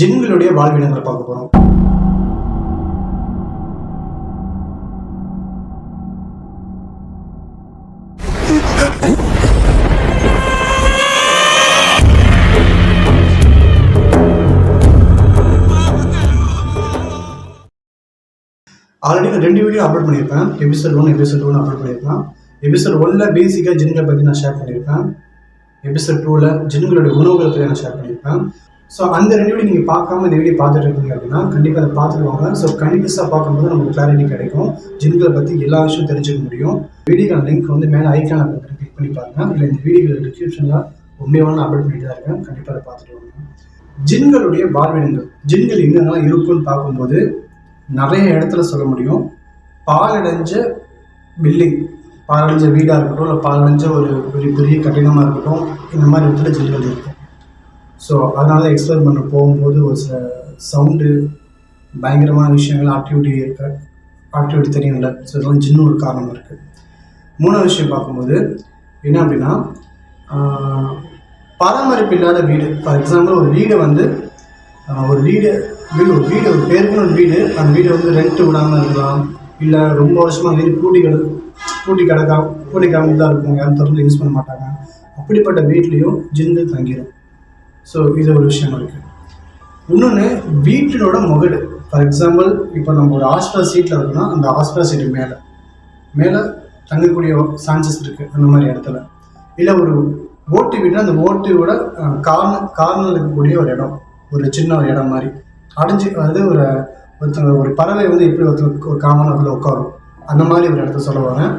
ஜின்களுடைய வாழ்விடங்களை பார்க்க போகிறோம் ஆல்ரெடி நான் ரெண்டு வீடியோ அப்லோட் பண்ணியிருப்பேன். Episode one episode one upload பண்ணியிருப்பேன். எபிசோட் ஒன்ல பேசிக்காக ஜின்களை பற்றி நான் ஷேர் பண்ணியிருப்பேன். எபிசோட் டூவில் ஜின்களுடைய உணவுகளை பற்றி நான் ஷேர் பண்ணியிருப்பேன். ஸோ அந்த ரெண்டு வீடியோ நீங்கள் பார்க்காம இந்த வீடியோ பார்த்துட்டு இருக்கீங்க அப்படின்னா கண்டிப்பாக அதை பார்த்துருவாங்க ஸோ கண்டிப்பாக பார்க்கும்போது நமக்கு கிளாரிட்டி கிடைக்கும். ஜின்களை பற்றி எல்லா விஷயம் தெரிஞ்சுக்க முடியும். வீடியோக்கான லிங்க் வந்து மேலே ஐக்கான கிளிக் பண்ணி பாருங்க. இல்லை இந்த வீடியோ டிஸ்கிரிப்ஷனில் உண்மையான நான் பண்ணிட்டு தான் இருக்கேன். கண்டிப்பாக அதை பார்த்துட்டு வாங்க. ஜின்களுடைய வாழ்விடங்கள். ஜின்கள் எங்கெங்கெல்லாம் இருக்குன்னு பார்க்கும்போது நிறைய இடத்துல சொல்ல முடியும். பாலடைஞ்ச பில்டிங் பாலடைஞ்ச வீடாக இருக்கட்டும் இல்லை பாலடைஞ்ச ஒரு பெரிய பெரிய கட்டிடமாக இருக்கட்டும் இந்த மாதிரி இடத்துல ஜில்கள் இருக்கும் ஸோ அதனால எக்ஸ்ப்ளோர் பண்ண போகும்போது ஒரு சில சவுண்டு பயங்கரமான விஷயங்கள் ஆக்டிவிட்டி இருக்க ஆக்டிவிட்டி தெரியும்ல ஸோ இதெல்லாம் சின்ன ஒரு காரணம் இருக்குது மூணாவது விஷயம் பார்க்கும்போது என்ன அப்படின்னா பராமரிப்பு இல்லாத வீடு. ஃபார் எக்ஸாம்பிள் ஒரு வீடை வந்து ஒரு வீடு வீடு ஒரு வீடு ஒரு பேருக்குன்னு ஒரு வீடு அந்த வீடை வந்து ரெண்ட் விடாமல் இருக்கலாம். இல்லை ரொம்ப வருஷமாக வீடு பூட்டி கிட பூட்டி கிடக்கா பூட்டி கிடக்கு தான் இருக்கும். யாரும் திறந்து யூஸ் பண்ண மாட்டாங்க. அப்படிப்பட்ட வீட்லேயும் ஜின்னு தங்கிடும் ஸோ இது ஒரு விஷயமா இருக்குது இன்னொன்று வீட்டினோட முகடு. ஃபார் எக்ஸாம்பிள் இப்போ நம்ம ஒரு ஹாஸ்பிட்டல் சீட்டில் இருக்கோம்னா அந்த ஹாஸ்பிட்டல் சீட்டு மேலே. மேலே தங்கக்கூடிய சான்சஸ் இருக்குது அந்த மாதிரி இடத்துல. இல்லை ஒரு ஓட்டு வீடுனா அந்த ஓட்டுவோட கார்னர் கார்னர் இருக்கக்கூடிய ஒரு இடம். ஒரு சின்ன ஒரு இடம் மாதிரி. அடைஞ்சு அதாவது ஒரு ஒருத்தங்க ஒரு பறவை வந்து எப்படி ஒருத்தர் ஒரு காமன் அதில் உட்காரும். அந்த மாதிரி ஒரு இடத்த சொல்ல வரேன்.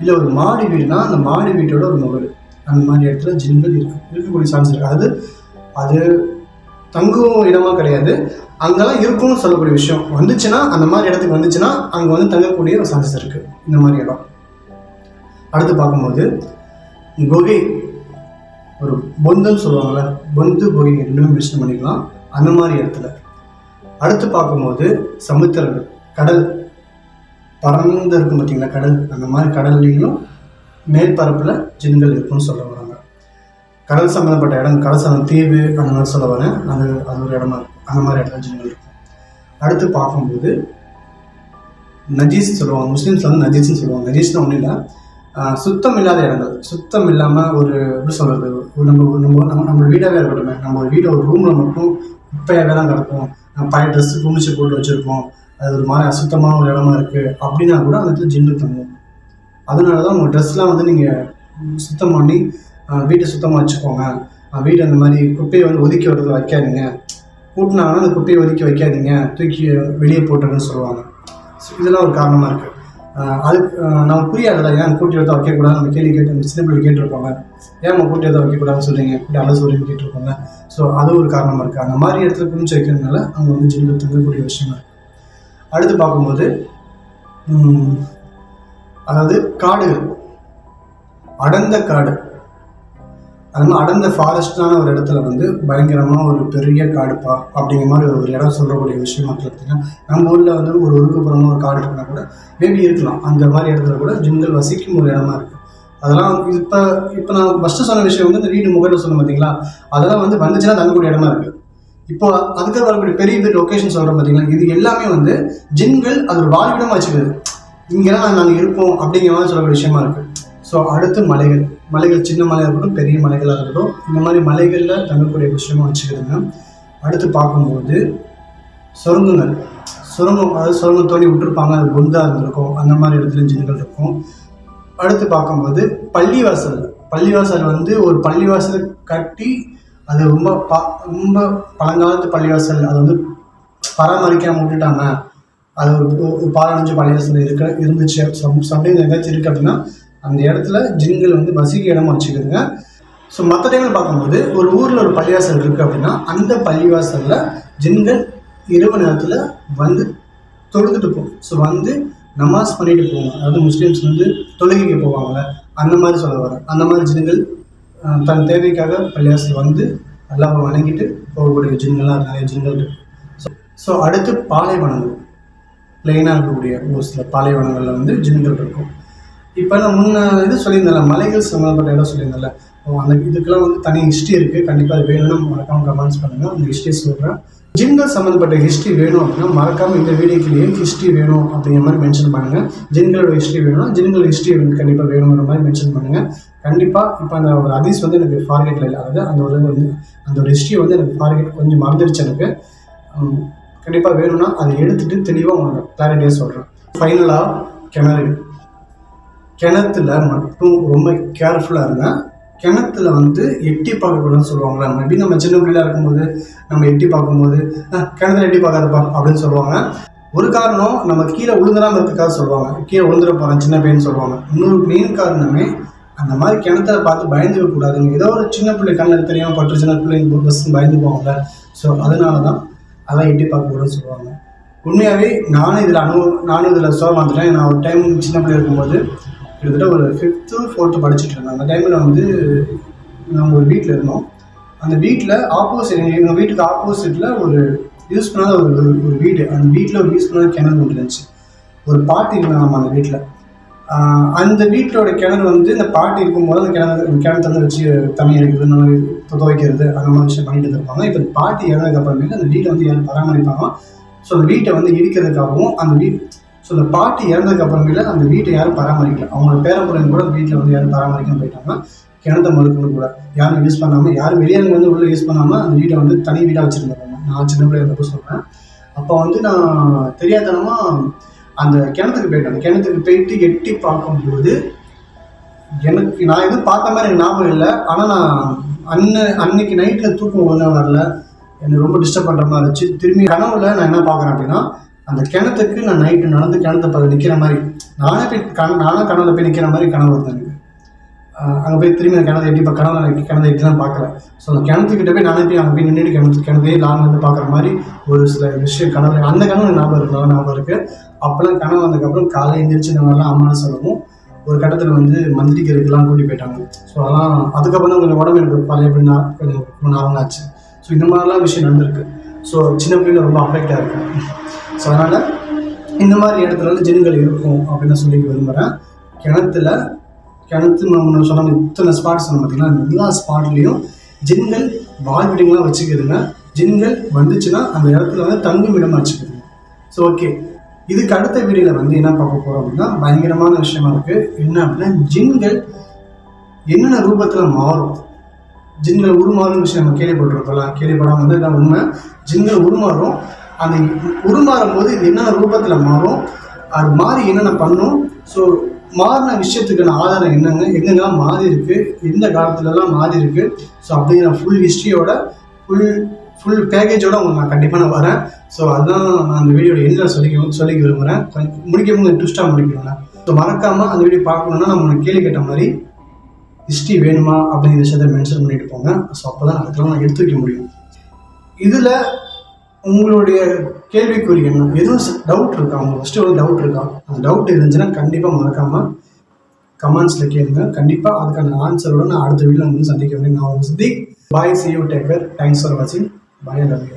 இல்லை ஒரு மாடி வீடுனா அந்த மாடி வீட்டோட ஒரு முகடு. அந்த மாதிரி இடத்துல ஜின்கள் இருக்கு இருக்கக்கூடிய சான்ஸ் இருக்குது அது அது தங்கும் இடமா கிடையாது. அங்கெல்லாம் இருக்கும்னு சொல்லக்கூடிய விஷயம் வந்துச்சுன்னா அந்த மாதிரி இடத்துக்கு வந்துச்சுன்னா அங்கே வந்து தங்கக்கூடிய ஒரு சான்சஸ் இருக்குது இந்த மாதிரி இடம். அடுத்து பார்க்கும்போது குகை. ஒரு பொந்துன்னு சொல்லுவாங்கள்ல பொந்து குகை ரெண்டுமே மென்ஷன் பண்ணிக்கலாம். அந்த மாதிரி இடத்துல. அடுத்து பார்க்கும்போது சமுத்திரங்கள் கடல். பறந்து இருக்கும் பார்த்தீங்களா கடல். அந்த மாதிரி கடல்லையும் மேற்பரப்பில் ஜின்கள் இருக்கும்னு சொல்ல வராங்க. கடல் சம்மந்தப்பட்ட இடம் கடல் சம்மந்த தீவு அந்த மாதிரி சொல்ல வரேன். அது அது ஒரு இடமா இருக்கும் அந்த மாதிரி இடத்துல ஜின்கள் இருக்கும். அடுத்து பார்க்கும்போது நஜீஸ் சொல்லுவாங்க. முஸ்லீம்ஸ் வந்து நஜீஸ்னு சொல்லுவாங்க. நஜீஸ்னு ஒன்றும் இல்லை. சுத்தம் இல்லாத இடங்கள். சுத்தம் இல்லாமல் ஒரு எப்படி சொல்கிறது நம்ம நம்ம நம்ம நம்ம வீடாகவே இருக்கட்டும். நம்ம ஒரு வீடை ஒரு ரூமில் மட்டும் குப்பையாகவே தான் கிடக்கும். நம்ம பழைய ட்ரெஸ்ஸு குமிச்சு போட்டு வச்சுருப்போம். அது ஒரு மாதிரி அசுத்தமான ஒரு இடமா இருக்குது அப்படின்னா கூட அந்த இடத்துல ஜின்னு தங்கும். அதனால தான் உங்கள் ட்ரெஸ்லாம் வந்து நீங்கள் சுத்தம் பண்ணி வீட்டை சுத்தமாக வச்சுக்கோங்க. வீடு வீட்டை அந்த மாதிரி குப்பையை வந்து ஒதுக்கி விடுறது வைக்காதீங்க. கூட்டினாங்கன்னா அந்த குப்பையை ஒதுக்கி வைக்காதீங்க. தூக்கி வெளியே போட்டுருன்னு சொல்லுவாங்க. இதெல்லாம் ஒரு காரணமாக இருக்குது அதுக்கு நம்ம புரியாதுல ஏன் கூட்டி எடுத்து வைக்கக்கூடாது நம்ம கேள்வி கேட்டு சின்ன பிள்ளை கேட்டிருப்பாங்க. ஏன் நம்ம கூட்டி எடுத்து வைக்கக்கூடாதுன்னு சொல்கிறீங்க கூட்டி அழகு கேட்டிருப்பாங்க. ஸோ அது ஒரு காரணமாக இருக்குது அந்த மாதிரி இடத்துல குமிச்சு வைக்கிறதுனால அவங்க வந்து ஜின்கள் தங்கக்கூடிய விஷயமா இருக்குது அடுத்து பார்க்கும்போது அதாவது காடுகள். அடர்ந்த காடு. அது மாதிரி அடர்ந்த ஃபாரஸ்டான ஒரு இடத்துல வந்து பயங்கரமாக ஒரு பெரிய காடுப்பா அப்படிங்கிற மாதிரி ஒரு இடம் சொல்லக்கூடிய விஷயமா பார்த்தீங்கன்னா நம்ம ஊரில் வந்து ஒரு ஒதுக்குப்புறமா ஒரு காடு இருக்குன்னா கூட மேபி இருக்கலாம். அந்த மாதிரி இடத்துல கூட ஜின்கள் வசிக்கும் ஒரு இடமா இருக்குது அதெல்லாம் இப்போ இப்போ நான் ஃபஸ்ட்டு சொன்ன விஷயம் வந்து இந்த வீடு முகத்தில் சொன்னேன் பார்த்தீங்களா அதெல்லாம் வந்து வந்துச்சுன்னா தங்கக்கூடிய இடமா இருக்குது இப்போ அதுக்கு வரக்கூடிய பெரிய பெரிய லொக்கேஷன் சொல்கிறேன் பார்த்தீங்களா இது எல்லாமே வந்து ஜின்கள் அது ஒரு வாழ்விடமாக வச்சுக்குது. இங்கெல்லாம் நாங்கள் இருப்போம் அப்படிங்கிற மாதிரி சொல்லக்கூடிய விஷயமா இருக்குது ஸோ அடுத்து மலைகள். மலைகள் சின்ன மலையாக இருக்கட்டும் பெரிய மலைகளாக இருக்கட்டும் இந்த மாதிரி மலைகளில் தங்கக்கூடிய விஷயமா வச்சுக்கிடுங்க அடுத்து பார்க்கும்போது சுரங்கங்கள். சுரங்கம் அதாவது சுரங்கம் தோண்டி விட்டுருப்பாங்க அது குந்தா இருந்திருக்கும் அந்த மாதிரி இடத்துல ஜீன்கள் இருக்கும். அடுத்து பார்க்கும்போது பள்ளிவாசல். பள்ளிவாசல் வந்து ஒரு பள்ளிவாசல் கட்டி அது ரொம்ப பா ரொம்ப பழங்காலத்து பள்ளிவாசல். அது வந்து பராமரிக்காமல் விட்டுட்டாங்க. அது ஒரு பாலஞ்சு பள்ளிவாசல் இருக்க இருந்துச்சு. சம்டைம் எங்கேயாச்சும் இருக்குது அப்படின்னா அந்த இடத்துல ஜின்கள் வந்து வசிக்க இடமா வச்சுக்கிறதுங்க ஸோ மற்ற டைமில் பார்க்கும்போது ஒரு ஊரில் ஒரு பள்ளிவாசல் இருக்குது அப்படின்னா அந்த பள்ளிவாசலில் ஜின்கள் இரவு நேரத்தில் வந்து தொழுதுட்டு போகும். ஸோ வந்து நமாஸ் பண்ணிட்டு போவாங்க. அதாவது முஸ்லீம்ஸ் வந்து தொழுகைக்கு போவாங்கல்ல அந்த மாதிரி சொல்ல வர அந்த மாதிரி ஜின்கள் தன் தேவைக்காக பள்ளிவாசல் வந்து நல்லா வணங்கிட்டு போகக்கூடிய ஜின்கள்லாம் நிறைய ஜின்கள் இருக்கு. ஸோ ஸோ அடுத்து பாலைவனங்கள். பிளெயினாக இருக்கக்கூடிய ஒரு சில பாலைவனங்களில் வந்து ஜின்கள் இருக்கும். இப்போ நான் முன்ன இது சொல்லியிருந்தேன்ல மலைகள் சம்மந்தப்பட்ட இடம் சொல்லியிருந்தேன்ல. அந்த இதுக்கெல்லாம் வந்து தனி ஹிஸ்ட்ரி இருக்குது கண்டிப்பாக அது வேணும்னா மறக்காம கமெண்ட்ஸ் பண்ணுங்கள் அந்த ஹிஸ்ட்ரி சொல்கிறேன் ஜின்கள் சம்மந்தப்பட்ட ஹிஸ்ட்ரி வேணும் அப்படின்னா மறக்காம இந்த வீடியோக்குள்ளேயே ஹிஸ்ட்ரி வேணும் அப்படிங்கிற மாதிரி மென்ஷன் பண்ணுங்கள் ஜின்களோட ஹிஸ்ட்ரி வேணும். ஜின்கள் ஹிஸ்ட்ரி கண்டிப்பாக வேணுங்கிற மாதிரி மென்ஷன் பண்ணுங்கள் கண்டிப்பாக இப்போ அந்த ஒரு அதிஸ் வந்து எனக்கு ஃபார்கெட்டில் இல்லாத அந்த ஒரு வந்து அந்த ஒரு ஹிஸ்ட்ரி வந்து எனக்கு ஃபார்கெட் கொஞ்சம் மறந்துடுச்சு எனக்கு. கண்டிப்பாக வேணும்னா அதை எடுத்துட்டு தெளிவாக உங்களுக்கு கிளாரிட்டியாக சொல்கிறேன் ஃபைனலாக கிணறு கிணத்துல மட்டும் ரொம்ப கேர்ஃபுல்லாக இருந்தால் கிணத்துல வந்து எட்டி பார்க்கக்கூடாதுன்னு சொல்லுவாங்களா மேபி நம்ம சின்ன பிள்ளையாக இருக்கும்போது நம்ம எட்டி பார்க்கும்போது கிணத்துல எட்டி பார்க்காதப்பா அப்படின்னு சொல்லுவாங்க. ஒரு காரணம் நம்ம கீழே விழுந்துடாம இருக்கிறதுக்காக சொல்லுவாங்க. கீழே விழுந்துட போகிறேன் சின்ன பையன் சொல்லுவாங்க. இன்னொரு மெயின் காரணமே அந்த மாதிரி கிணத்துல பார்த்து பயந்துக்க கூடாதுங்க ஏதோ ஒரு சின்ன பிள்ளை கண்ணுக்கு தெரியாமல் பட்டு சின்ன பிள்ளைங்க பஸ் பயந்து போவாங்க. ஸோ அதனால தான் அதெல்லாம் எட்டி பார்க்கக்கூடாதுன்னு சொல்லுவாங்க. உண்மையாகவே நானும் இதில் அனுபவம் நானும் இதில் சோ வந்துட்டேன் நான் ஒரு டைம் சின்ன பிள்ளை இருக்கும்போது கிட்டத்தட்ட ஒரு ஃபிஃப்த்து ஃபோர்த்து படிச்சுட்டு இருந்தேன். அந்த டைமில் வந்து நாங்கள் ஒரு வீட்டில் இருந்தோம். அந்த வீட்டில் ஆப்போசிட் எங்கள் வீட்டுக்கு ஆப்போசிட்டில் ஒரு யூஸ் பண்ணாத ஒரு ஒரு- வீடு. அந்த வீட்டில் ஒரு யூஸ் பண்ணாத கிணறு ஒன்று இருந்துச்சு. ஒரு பாட்டி இருந்தாங்க அந்த வீட்டில் அந்த வீட்டோட கிணறு வந்து இந்த பாட்டி இருக்கும்போது அந்த கிணறு கிணத்து தந்து வச்சு தண்ணி எடுக்கிறது இந்த மாதிரி துவைக்கிறது அந்த மாதிரி விஷயம் பண்ணிட்டு இருப்பாங்க இப்போ பாட்டி இறந்ததுக்கு அப்புறமேட்டு அந்த வீட்டை வந்து யாரும் பராமரிப்பாங்க. ஸோ அந்த வீட்டை வந்து இடிக்கிறதுக்காகவும் அந்த வீட் ஸோ அந்த பாட்டி இறந்ததுக்கு அப்புறமேல அந்த வீட்டை யாரும் பராமரிக்கல. அவங்களோட பேரப்புறம் கூட வீட்டில் வந்து யாரும் பராமரிக்காமல் போயிட்டாங்கன்னா கிணத்த மறுக்கணும் கூட. யாரும் யூஸ் பண்ணாமல் யாரும் வெளியாங்க வந்து உள்ள யூஸ் பண்ணாமல் அந்த வீட்டை வந்து தனி வீடாக வச்சுருந்தாங்க. நான் சின்ன பிள்ளைய இருந்தப்போ சொல்கிறேன் அப்போ வந்து நான் தெரியாதனமாக அந்த கிணத்துக்கு போயிட்டேன். அந்த கிணத்துக்கு போயிட்டு எட்டி பார்க்கும்போது எனக்கு நான் எதுவும் பார்த்த மாதிரி எனக்கு ஞாபகம் இல்லை. ஆனால் நான் அன்ன அன்னைக்கு நைட்டில் தூக்கம் ஒழுங்காக வரல. எனக்கு ரொம்ப டிஸ்டர்ப் பண்ணுற மாதிரி இருந்துச்சு. திரும்பி கனவுல நான் என்ன பார்க்குறேன் அப்படின்னா அந்த கிணத்துக்கு நான் நைட்டு நடந்து கிணத்து பக்கம் நிற்கிற மாதிரி நானே போய் கண் நானும் கனவுல போய் நிற்கிற மாதிரி கனவு வருது எனக்கு அங்கே போய் திரும்பி அந்த கிணறு எட்டி இப்போ கனவுல எட்டி தான் பார்க்குறேன் ஸோ அந்த கிணத்துக்கிட்ட போய் நானே போய் அங்கே போய் நின்றுட்டு கிணத்து கிணத்தையே லாங் வந்து பார்க்குற மாதிரி ஒரு சில விஷயம் கனவு அந்த கனவு ஞாபகம் இருக்கு நல்லா ஞாபகம் இருக்குது அப்போல்லாம் கனவு வந்ததுக்கப்புறம் காலை எந்திரிச்சு இந்த மாதிரிலாம் அம்மானு சொல்லவும் ஒரு கட்டத்தில் வந்து மந்திரிக்கிறதுக்கெல்லாம் கூட்டி போயிட்டாங்க. ஸோ அதெல்லாம் அதுக்கப்புறம் தான் கொஞ்சம் உடம்பு எனக்கு பழைய அப்படின்னா கொஞ்சம் ஆச்சு. ஸோ இந்த மாதிரிலாம் விஷயம் நடந்திருக்கு. ஸோ சின்ன பிள்ளைங்க ரொம்ப அஃபெக்டாக இருக்குது ஸோ அதனால் இந்த மாதிரி இடத்துல வந்து ஜின்கள் இருக்கும் அப்படின்னு சொல்லி விரும்புகிறேன் கிணத்துல கிணத்து நம்ம சொன்ன இத்தனை ஸ்பாட்ஸ் சொன்ன பார்த்தீங்கன்னா எல்லா ஸ்பாட்லேயும் ஜின்கள் வாழ்விடங்களாக வச்சுக்கிதுங்க. ஜின்கள் வந்துச்சுன்னா அந்த இடத்துல வந்து தங்கும் இடமா வச்சுக்கிதுங்க ஸோ ஓகே இதுக்கு அடுத்த வீடியோவில் வந்து என்ன பார்க்க போகிறோம் அப்படின்னா பயங்கரமான விஷயமா இருக்குது என்ன அப்படின்னா ஜின்கள் என்னென்ன ரூபத்தில் மாறும்? ஜின்கள் உருமாறும் விஷயம் நம்ம கேள்விப்பட்டிருக்கலாம் கேள்விப்படாமல் வந்து என்ன உண்மை? ஜின்கள் உருமாறும். அந்த உருமாறும் போது இது என்னென்ன ரூபத்தில் மாறும்? அது மாறி என்னென்ன பண்ணும்? ஸோ மாறின விஷயத்துக்கான ஆதாரம் என்னங்க? எங்கெங்கெல்லாம் மாறி இருக்குது எந்த காலத்துலலாம் மாறி இருக்குது ஸோ அப்படிங்கிற ஃபுல் ஹிஸ்ட்ரியோட ஃபுல் ஃபுல் பேக்கேஜோட உங்களுக்கு நான் கண்டிப்பாக நான் வரேன். ஸோ அதுதான் நான் அந்த வீடியோட எண்ணில் சொல்லிக்க சொல்லிக்க விரும்புகிறேன் முடிக்கும் போது ட்விஸ்ட்டாக முடிக்கணும் ஸோ மறக்காமல் அந்த வீடியோ பார்க்கணுன்னா நம்ம உனக்கு கேள்வி கேட்ட மாதிரி ஹிஸ்ட்ரி வேணுமா? அப்படிங்கிற விஷயத்தை மென்ஷன் பண்ணிட்டு போங்க. ஸோ அப்போ தான் அதுக்கெல்லாம் நான் எடுத்து வைக்க முடியும். இதில் உங்களுடைய கேள்விக்குறி என்ன? எதுவும் டவுட் இருக்கா? அவங்க ஃபஸ்ட்டு ஒரு டவுட் இருக்கா? அந்த டவுட் இருந்துச்சுன்னா கண்டிப்பாக மறக்காமல் கமெண்ட்ஸில் கேளுங்க. கண்டிப்பாக அதுக்கான ஆன்சரோட நான் அடுத்த வீடியோ வந்து சந்திக்க வேண்டிய நான் உங்கள் சித்தி. Bye see you take care thanks for வாட்சிங் பாய் லவ் யூ